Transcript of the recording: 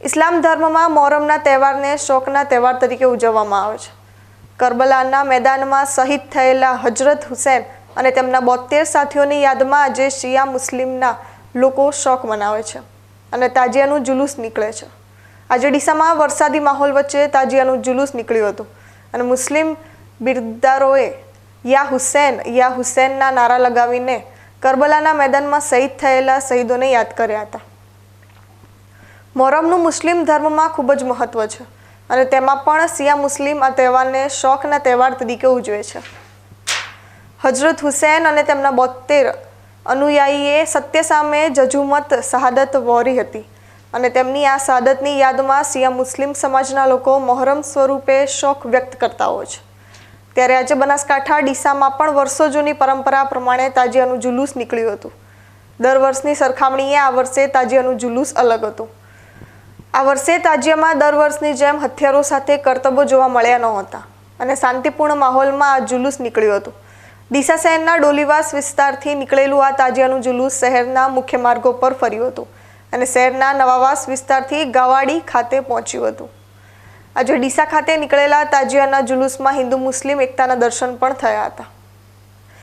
ઇસ્લામ ધર્મમાં મોહરમના તહેવારને શોકના તહેવાર તરીકે ઉજવવામાં આવે છે. કરબલાના મેદાનમાં શહીદ થયેલા હજરત હુસેન અને તેમના બોતેર સાથીઓની યાદમાં આજે શિયા મુસ્લિમના લોકો શોક મનાવે છે અને તાજિયાનું જુલુસ નીકળે છે. આજે ડીસામાં વરસાદી માહોલ વચ્ચે તાજિયાનું જુલુસ નીકળ્યું હતું અને મુસ્લિમ બિરદારોએ યા હુસેન, યા હુસેનના નારા લગાવીને કરબલાના મેદાનમાં શહીદ થયેલા શહીદોને યાદ કર્યા હતા. મોહરમનું મુસ્લિમ ધર્મમાં ખૂબ જ મહત્વ છે. અને તેમાં પણ શિયા મુસ્લિમ આ તહેવારને શોખના તહેવાર તરીકે ઉજવે છે. હજરત હુસેન અને તેમના બોતેર અનુયાયીએ સત્ય સામે જજુમત શહાદત વોરી હતી. અને તેમની આ શહાદતની યાદમાં શિયા મુસ્લિમ સમાજના લોકો મોહરમ સ્વરૂપે શોખ વ્યક્ત કરતા હોય છે. ત્યારે આજે બનાસકાંઠા, ડીસામાં પણ વર્ષો જૂની પરંપરા પ્રમાણે તાજિયાનું જુલુસ નીકળ્યું હતું. દર વર્ષની સરખામણીએ આ વર્ષે તાજિયાનું જુલુસ અલગ હતું. આ વર્ષે તાજિયામાં દર વર્ષની જેમ હથિયારો સાથે કરતબો જોવા મળ્યા નહોતા અને શાંતિપૂર્ણ માહોલમાં આ જુલુસ નીકળ્યું હતું. ડીસા શહેરના ડોલીવાસ વિસ્તારથી નીકળેલું આ તાજિયાનું જુલુસ શહેરના મુખ્ય માર્ગો પર ફર્યું હતું અને શહેરના નવાવાસ વિસ્તારથી ગાવાડી ખાતે પહોંચ્યું હતું. આજે ડીસા ખાતે નીકળેલા તાજિયાના જુલુસમાં હિન્દુ મુસ્લિમ એકતાના દર્શન પણ થયા હતા.